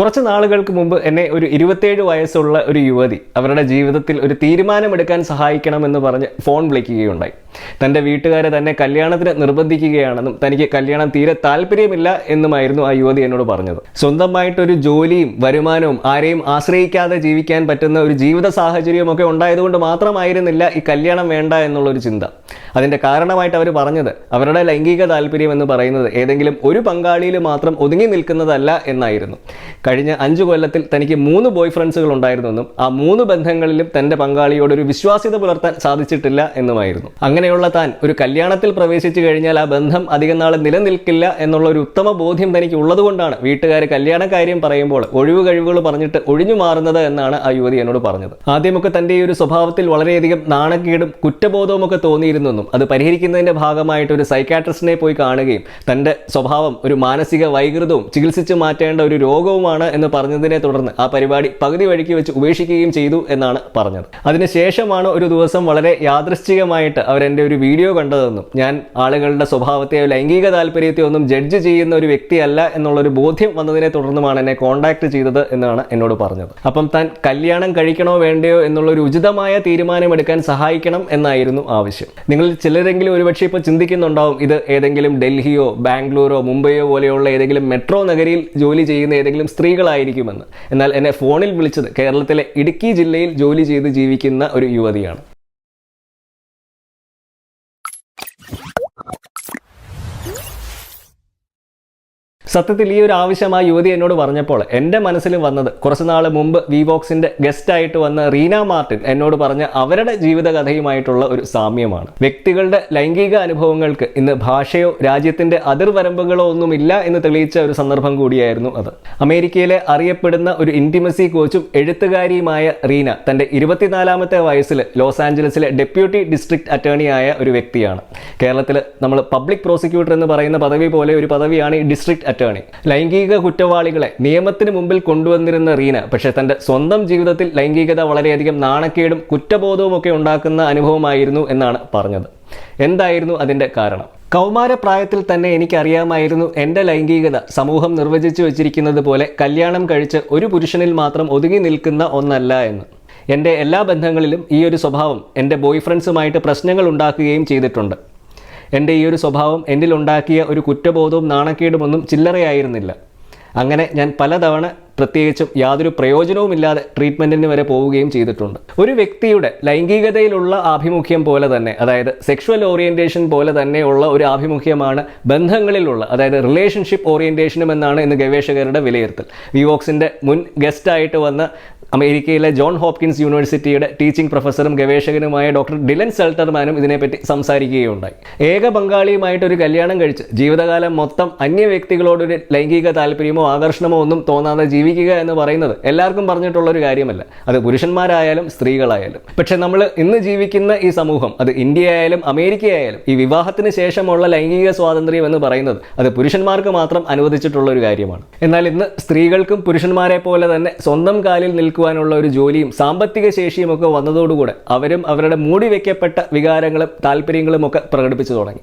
കുറച്ച് നാളുകൾക്ക് മുമ്പ് എന്നെ ഒരു ഇരുപത്തേഴ് വയസ്സുള്ള ഒരു യുവതി അവരുടെ ജീവിതത്തിൽ ഒരു തീരുമാനമെടുക്കാൻ സഹായിക്കണമെന്ന് പറഞ്ഞ് ഫോൺ വിളിക്കുകയുണ്ടായി. തന്റെ വീട്ടുകാരെ തന്നെ കല്യാണത്തിന് നിർബന്ധിക്കുകയാണെന്നും തനിക്ക് കല്യാണം തീരെ താല്പര്യമില്ല എന്നുമായിരുന്നു ആ യുവതി എന്നോട് പറഞ്ഞത്. സ്വന്തമായിട്ടൊരു ജോലിയും വരുമാനവും ആരെയും ആശ്രയിക്കാതെ ജീവിക്കാൻ പറ്റുന്ന ഒരു ജീവിത സാഹചര്യവും ഒക്കെ ഉണ്ടായതുകൊണ്ട് മാത്രമായിരുന്നില്ല ഈ കല്യാണം വേണ്ട എന്നുള്ളൊരു ചിന്ത. അതിന്റെ കാരണമായിട്ട് അവർ പറഞ്ഞത് അവരുടെ ലൈംഗിക താല്പര്യം എന്ന് പറയുന്നത് ഏതെങ്കിലും ഒരു പങ്കാളിയിൽ മാത്രം ഒതുങ്ങി നിൽക്കുന്നതല്ല എന്നായിരുന്നു. കഴിഞ്ഞ അഞ്ച് കൊല്ലത്തിൽ തനിക്ക് മൂന്ന് ബോയ് ഫ്രണ്ട്സുകൾ ഉണ്ടായിരുന്നെന്നും ആ മൂന്ന് ബന്ധങ്ങളിലും തന്റെ പങ്കാളിയോട് ഒരു വിശ്വാസ്യത പുലർത്താൻ സാധിച്ചിട്ടില്ല എന്നുമായിരുന്നു. അങ്ങനെയുള്ള താൻ ഒരു കല്യാണത്തിൽ പ്രവേശിച്ചു കഴിഞ്ഞാൽ ആ ബന്ധം അധികം നാൾ നിലനിൽക്കില്ല എന്നുള്ള ഒരു ഉത്തമ ബോധ്യം തനിക്ക് ഉള്ളതുകൊണ്ടാണ് വീട്ടുകാർ കല്യാണ കാര്യം പറയുമ്പോൾ ഒഴിവ് കഴിവുകൾ പറഞ്ഞിട്ട് ഒഴിഞ്ഞു മാറുന്നത് എന്നാണ് ആ യുവതി എന്നോട് പറഞ്ഞത്. ആദ്യമൊക്കെ തന്റെ ഈ ഒരു സ്വഭാവത്തിൽ വളരെയധികം നാണക്കേടും കുറ്റബോധവും ഒക്കെ തോന്നിയിരുന്നെന്നും അത് പരിഹരിക്കുന്നതിന്റെ ഭാഗമായിട്ട് ഒരു സൈക്കാട്രിസ്റ്റിനെ പോയി കാണുകയും തന്റെ സ്വഭാവം ഒരു മാനസിക വൈകൃതവും ചികിത്സിച്ച് മാറ്റേണ്ട ഒരു രോഗവുമാണ് എന്ന് പറഞ്ഞതിനെ തുടർന്ന് ആ പരിപാടി പകുതി വഴിക്ക് വെച്ച് ഉപേക്ഷിക്കുകയും ചെയ്തു എന്നാണ് പറഞ്ഞത്. അതിനുശേഷമാണ് ഒരു ദിവസം വളരെ യാദൃശ്ചികമായിട്ട് അവരെന്റെ ഒരു വീഡിയോ കണ്ടതെന്നും ഞാൻ ആളുകളുടെ സ്വഭാവത്തെയോ ലൈംഗിക താല്പര്യത്തെയോ ഒന്നും ജഡ്ജ് ചെയ്യുന്ന ഒരു വ്യക്തിയല്ല എന്നുള്ളൊരു ബോധ്യം വന്നതിനെ തുടർന്നുമാണ് എന്നെ കോൺടാക്ട് ചെയ്തത് എന്നാണ് എന്നോട് പറഞ്ഞത്. അപ്പം താൻ കല്യാണം കഴിക്കണോ വേണ്ടയോ എന്നുള്ള ഒരു ഉചിതമായ തീരുമാനമെടുക്കാൻ സഹായിക്കണം എന്നായിരുന്നു ആവശ്യം. നിങ്ങൾ ചിലരെങ്കിലും ഒരുപക്ഷെ ഇപ്പോൾ ചിന്തിക്കുന്നുണ്ടാവും ഇത് ഏതെങ്കിലും ഡൽഹിയോ ബാംഗ്ലൂരോ മുംബൈയോ പോലെയുള്ള ഏതെങ്കിലും മെട്രോ നഗരിയിൽ ജോലി ചെയ്യുന്ന ഏതെങ്കിലും സ്ത്രീകളായിരിക്കുമെന്ന്. എന്നാൽ എന്നെ ഫോണിൽ വിളിച്ചത് കേരളത്തിലെ ഇടുക്കി ജില്ലയിൽ ജോലി ചെയ്ത് ജീവിക്കുന്ന ഒരു യുവതിയാണ്. സത്യത്തിൽ ഈ ഒരു ആവശ്യം ആ യുവതി എന്നോട് പറഞ്ഞപ്പോൾ എന്റെ മനസ്സിൽ വന്നത് കുറച്ച് നാൾ മുമ്പ് ഗസ്റ്റ് ആയിട്ട് വന്ന റീന മാർട്ടിൻ എന്നോട് പറഞ്ഞ അവരുടെ ജീവിതകഥയുമായിട്ടുള്ള ഒരു സാമ്യമാണ്. വ്യക്തികളുടെ ലൈംഗിക അനുഭവങ്ങൾക്ക് ഇന്ന് ഭാഷയോ രാജ്യത്തിന്റെ അതിർവരമ്പുകളോ ഒന്നുമില്ല എന്ന് തെളിയിച്ച ഒരു സന്ദർഭം കൂടിയായിരുന്നു അത്. അമേരിക്കയിലെ അറിയപ്പെടുന്ന ഒരു ഇന്റിമസി കോച്ചും എഴുത്തുകാരിയുമായ റീന തന്റെ ഇരുപത്തിനാലാമത്തെ വയസ്സിൽ ലോസ് ആഞ്ചലസിലെ ഡെപ്യൂട്ടി ഡിസ്ട്രിക്ട് ആയ ഒരു വ്യക്തിയാണ്. കേരളത്തിൽ നമ്മൾ പബ്ലിക് പ്രോസിക്യൂട്ടർ എന്ന് പറയുന്ന പദവി പോലെ ഒരു പദവിയാണ് ഈ ഡിസ്ട്രിക്ട് അറ്റേണി ലൈംഗിക കുറ്റവാളികളെ നിയമത്തിന് മുമ്പിൽ കൊണ്ടുവന്നിരുന്ന റീന പക്ഷേ തന്റെ സ്വന്തം ജീവിതത്തിൽ ലൈംഗികത വളരെയധികം നാണക്കേടും കുറ്റബോധവും ഒക്കെ ഉണ്ടാക്കുന്ന അനുഭവമായിരുന്നു എന്നാണ് പറഞ്ഞത്. എന്തായിരുന്നു അതിന്റെ കാരണം? കൗമാരപ്രായത്തിൽ തന്നെ എനിക്കറിയാമായിരുന്നു എന്റെ ലൈംഗികത സമൂഹം നിർവചിച്ചു വെച്ചിരിക്കുന്നത് പോലെ കല്യാണം കഴിച്ച് ഒരു പുരുഷനിൽ മാത്രം ഒതുങ്ങി നിൽക്കുന്ന ഒന്നല്ല എന്ന്. എന്റെ എല്ലാ ബന്ധങ്ങളിലും ഈ ഒരു സ്വഭാവം എന്റെ ബോയ് ഫ്രണ്ട്സുമായിട്ട് പ്രശ്നങ്ങൾ ഉണ്ടാക്കുകയും ചെയ്തിട്ടുണ്ട്. എന്റെ ഈ ഒരു സ്വഭാവം എന്നിലുണ്ടാക്കിയ ഒരു കുറ്റബോധവും നാണക്കേടുമൊന്നും ചില്ലറയായിരുന്നില്ല. അങ്ങനെ ഞാൻ പലതവണ പ്രത്യേകിച്ചും യാതൊരു പ്രയോജനവുമില്ലാതെ ട്രീറ്റ്മെന്റിന് വരെ പോവുകയും ചെയ്തിട്ടുണ്ട്. ഒരു വ്യക്തിയുടെ ലൈംഗികതയിലുള്ള ആഭിമുഖ്യം പോലെ തന്നെ അതായത് സെക്ഷുവൽ ഓറിയന്റേഷൻ പോലെ തന്നെയുള്ള ഒരു ആഭിമുഖ്യമാണ് ബന്ധങ്ങളിലുള്ള അതായത് റിലേഷൻഷിപ്പ് ഓറിയന്റേഷനും എന്നാണ് ഇന്ന് ഗവേഷകരുടെ വിലയിരുത്തൽ. വിവോക്സിന്റെ മുൻ ഗസ്റ്റായിട്ട് വന്ന അമേരിക്കയിലെ ജോൺ ഹോപ്കിൻസ് യൂണിവേഴ്സിറ്റിയുടെ ടീച്ചിംഗ് പ്രൊഫസറും ഗവേഷകനുമായ ഡോക്ടർ ഡിലൻ സെൽട്ടർമാനും ഇതിനെപ്പറ്റി സംസാരിക്കുകയുണ്ടായി. ഏക പങ്കാളിയുമായിട്ട് ഒരു കല്യാണം കഴിച്ച് ജീവിതകാലം മൊത്തം അന്യ വ്യക്തികളോടൊരു ലൈംഗിക താല്പര്യമോ ആകർഷണമോ ഒന്നും തോന്നാതെ ജീവിക്കുക എന്ന് പറയുന്നത് എല്ലാവർക്കും പറഞ്ഞിട്ടുള്ള ഒരു കാര്യമല്ല. അത് പുരുഷന്മാരായാലും സ്ത്രീകളായാലും. പക്ഷെ നമ്മൾ ഇന്ന് ജീവിക്കുന്ന ഈ സമൂഹം അത് ഇന്ത്യ ആയാലും അമേരിക്ക ആയാലും ഈ വിവാഹത്തിന് ശേഷമുള്ള ലൈംഗിക സ്വാതന്ത്ര്യം എന്ന് പറയുന്നത് അത് പുരുഷന്മാർക്ക് മാത്രം അനുവദിച്ചിട്ടുള്ള ഒരു കാര്യമാണ്. എന്നാൽ ഇന്ന് സ്ത്രീകൾക്കും പുരുഷന്മാരെ പോലെ തന്നെ സ്വന്തം കാലിൽ നിൽക്കുവാനുള്ള ഒരു ജോലിയും സാമ്പത്തിക ശേഷിയും ഒക്കെ വന്നതോടുകൂടെ അവരും അവരുടെ മൂടി വെക്കപ്പെട്ട വികാരങ്ങളും താല്പര്യങ്ങളും ഒക്കെ പ്രകടിപ്പിച്ചു തുടങ്ങി.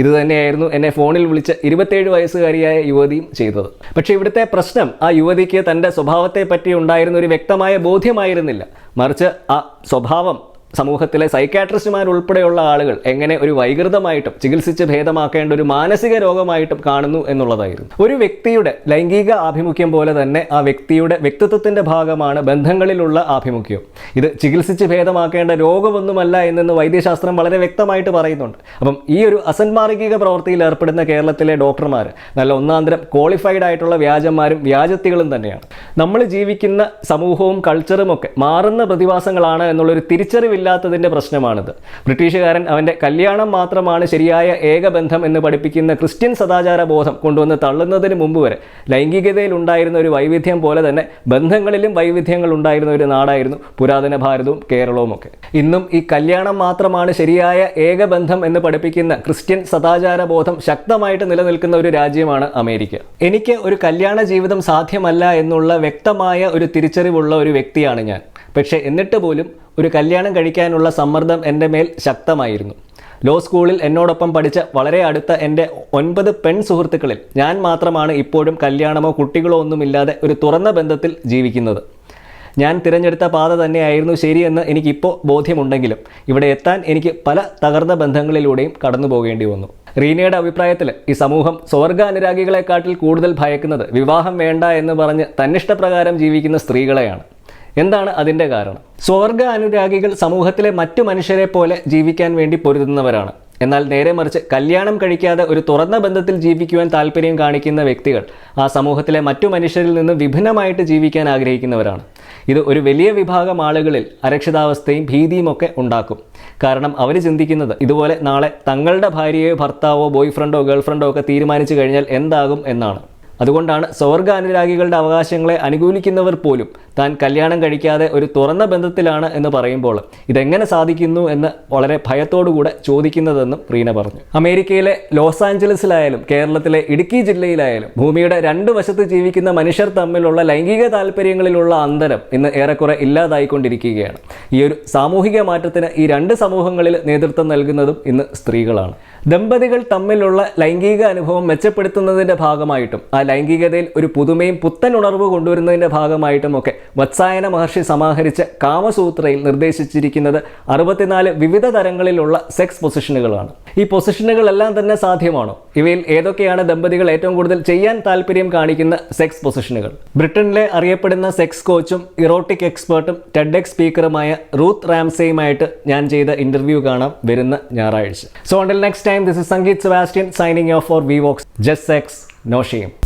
ഇത് തന്നെയായിരുന്നു എന്നെ ഫോണിൽ വിളിച്ച ഇരുപത്തേഴ് വയസ്സുകാരിയായ യുവതിയും ചെയ്തത്. പക്ഷേ ഇവിടുത്തെ പ്രശ്നം ആ യുവതിക്ക് തന്റെ സ്വഭാവത്തെ പറ്റി ഉണ്ടായിരുന്ന ഒരു വ്യക്തമായ ബോധ്യമായിരുന്നില്ല. മറിച്ച് ആ സ്വഭാവം സമൂഹത്തിലെ സൈക്കാട്രിസ്റ്റുമാരുൾപ്പെടെയുള്ള ആളുകൾ എങ്ങനെ ഒരു വൈകൃതമായിട്ടും ചികിത്സിച്ച് ഭേദമാക്കേണ്ട ഒരു മാനസിക രോഗമായിട്ടും കാണുന്നു എന്നുള്ളതായിരുന്നു. ഒരു വ്യക്തിയുടെ ലൈംഗിക ആഭിമുഖ്യം പോലെ തന്നെ ആ വ്യക്തിയുടെ വ്യക്തിത്വത്തിന്റെ ഭാഗമാണ് ബന്ധങ്ങളിലുള്ള ആഭിമുഖ്യം. ഇത് ചികിത്സിച്ച് ഭേദമാക്കേണ്ട രോഗമൊന്നുമല്ല എന്നെന്ന് വൈദ്യശാസ്ത്രം വളരെ വ്യക്തമായിട്ട് പറയുന്നുണ്ട്. അപ്പം ഈ ഒരു അസന്മാർഗിക പ്രവൃത്തിയിൽ ഏർപ്പെടുന്ന കേരളത്തിലെ ഡോക്ടർമാർ നല്ല ഒന്നാന്തരം ക്വാളിഫൈഡ് ആയിട്ടുള്ള വ്യാജന്മാരും വ്യാജത്തികളും തന്നെയാണ്. നമ്മൾ ജീവിക്കുന്ന സമൂഹവും കൾച്ചറും ഒക്കെ മാറുന്ന പ്രതിഭാസങ്ങളാണ് എന്നുള്ളൊരു തിരിച്ചറിവില്ലാത്തതിന്റെ പ്രശ്നമാണിത്. ബ്രിട്ടീഷുകാരൻ അവന്റെ കല്യാണം മാത്രമാണ് ശരിയായ ഏകബന്ധം എന്ന് പഠിപ്പിക്കുന്ന ക്രിസ്ത്യൻ സദാചാര ബോധം കൊണ്ടുവന്ന് തള്ളുന്നതിന് മുമ്പ് വരെ ലൈംഗികതയിൽ ഉണ്ടായിരുന്ന ഒരു വൈവിധ്യം പോലെ തന്നെ ബന്ധങ്ങളിലും വൈവിധ്യങ്ങൾ ഉണ്ടായിരുന്ന ഒരു നാടായിരുന്നു പുരാതന ഭാരതവും കേരളവും ഒക്കെ. ഇന്നും ഈ കല്യാണം മാത്രമാണ് ശരിയായ ഏകബന്ധം എന്ന് പഠിപ്പിക്കുന്ന ക്രിസ്ത്യൻ സദാചാര ബോധം ശക്തമായിട്ട് നിലനിൽക്കുന്ന ഒരു രാജ്യമാണ് അമേരിക്ക. എനിക്ക് ഒരു കല്യാണ ജീവിതം സാധ്യമല്ല എന്നുള്ള വ്യക്തമായ ഒരു തിരിച്ചറിവുള്ള ഒരു വ്യക്തിയാണ് ഞാൻ. പക്ഷേ എന്നിട്ട് പോലും ഒരു കല്യാണം കഴിക്കാനുള്ള സമ്മർദ്ദം എന്റെ മേൽ ശക്തമായിരുന്നു. ലോ സ്കൂളിൽ എന്നോടൊപ്പം പഠിച്ച വളരെ അടുത്ത എന്റെ ഒൻപത് പെൺ സുഹൃത്തുക്കളിൽ ഞാൻ മാത്രമാണ് ഇപ്പോഴും കല്യാണമോ കുട്ടികളോ ഒന്നുമില്ലാതെ ഒരു തുറന്ന ബന്ധത്തിൽ ജീവിക്കുന്നത്. ഞാൻ തിരഞ്ഞെടുത്ത പാത തന്നെയായിരുന്നു ശരിയെന്ന് എനിക്കിപ്പോൾ ബോധ്യമുണ്ടെങ്കിലും ഇവിടെ എത്താൻ എനിക്ക് പല തകർന്ന ബന്ധങ്ങളിലൂടെയും കടന്നു പോകേണ്ടി വന്നു. റീനയുടെ അഭിപ്രായത്തിൽ ഈ സമൂഹം സ്വർഗ അനുരാഗികളെക്കാട്ടിൽ കൂടുതൽ ഭയക്കുന്നത് വിവാഹം വേണ്ട എന്ന് പറഞ്ഞ് തന്നിഷ്ടപ്രകാരം ജീവിക്കുന്ന സ്ത്രീകളെയാണ്. എന്താണ് അതിന്റെ കാരണം? സ്വർഗ അനുരാഗികൾ സമൂഹത്തിലെ മറ്റു മനുഷ്യരെ പോലെ ജീവിക്കാൻ വേണ്ടി പൊരുതുന്നവരാണ്. എന്നാൽ നേരെ മറിച്ച് കല്യാണം കഴിക്കാതെ ഒരു തുറന്ന ബന്ധത്തിൽ ജീവിക്കുവാൻ താല്പര്യം കാണിക്കുന്ന വ്യക്തികൾ ആ സമൂഹത്തിലെ മറ്റു മനുഷ്യരിൽ നിന്ന് വിഭിന്നമായിട്ട് ജീവിക്കാൻ ആഗ്രഹിക്കുന്നവരാണ്. ഇത് ഒരു വലിയ വിഭാഗം ആളുകളിൽ അരക്ഷിതാവസ്ഥയും ഭീതിയും ഒക്കെ ഉണ്ടാക്കും. കാരണം അവർ ചിന്തിക്കുന്നത് ഇതുപോലെ നാളെ തങ്ങളുടെ ഭാര്യയോ ഭർത്താവോ ബോയ് ഫ്രണ്ടോ ഗേൾ ഫ്രണ്ടോ ഒക്കെ തീരുമാനിച്ചു കഴിഞ്ഞാൽ എന്താകും എന്നാണ്. അതുകൊണ്ടാണ് സ്വർഗ അനുരാഗികളുടെ അവകാശങ്ങളെ അനുകൂലിക്കുന്നവർ പോലും താൻ കല്യാണം കഴിക്കാതെ ഒരു തുറന്ന ബന്ധത്തിലാണ് എന്ന് പറയുമ്പോൾ ഇതെങ്ങനെ സാധിക്കുന്നു എന്ന് വളരെ ഭയത്തോടുകൂടെ ചോദിക്കുന്നതെന്നും റീന പറഞ്ഞു. അമേരിക്കയിലെ ലോസ് ആഞ്ചലസിലായാലും കേരളത്തിലെ ഇടുക്കി ജില്ലയിലായാലും ഭൂമിയുടെ രണ്ട് വശത്ത് ജീവിക്കുന്ന മനുഷ്യർ തമ്മിലുള്ള ലൈംഗിക താല്പര്യങ്ങളിലുള്ള അന്തരം ഇന്ന് ഏറെക്കുറെ ഇല്ലാതായിക്കൊണ്ടിരിക്കുകയാണ്. ഈ ഒരു സാമൂഹിക മാറ്റത്തിന് ഈ രണ്ട് സമൂഹങ്ങളിൽ നേതൃത്വം നൽകുന്നതും ഇന്ന് സ്ത്രീകളാണ്. ദമ്പതികൾ തമ്മിലുള്ള ലൈംഗിക അനുഭവം മെച്ചപ്പെടുത്തുന്നതിന്റെ ഭാഗമായിട്ടും ആ ലൈംഗികതയിൽ ഒരു പുതുമയും പുത്തൻ ഉണർവ് കൊണ്ടുവരുന്നതിന്റെ ഭാഗമായിട്ടും ഒക്കെ വത്സായന മഹർഷി സമാഹരിച്ച കാമസൂത്രയിൽ നിർദ്ദേശിച്ചിരിക്കുന്നത് അറുപത്തിനാല് വിവിധ തരങ്ങളിലുള്ള സെക്സ് പൊസിഷനുകളാണ് ഈ പൊസിഷനുകളെല്ലാം തന്നെ സാധ്യമാണോ? ഇവയിൽ ഏതൊക്കെയാണ് ദമ്പതികൾ ഏറ്റവും കൂടുതൽ ചെയ്യാൻ താല്പര്യം കാണിക്കുന്ന സെക്സ് പൊസിഷനുകൾ ബ്രിട്ടനിലെ അറിയപ്പെടുന്ന സെക്സ് കോച്ചും ഇറോട്ടിക് എക്സ്പേർട്ടും ടെഡെക് സ്പീക്കറുമായ റൂത്ത് റാംസെയുമായിട്ട് ഞാൻ ചെയ്ത ഇന്റർവ്യൂ കാണാം വരുന്ന ഞായറാഴ്ച. So until next time, this is Sangeet Sebastian signing off for Vox. Just sex, no shame.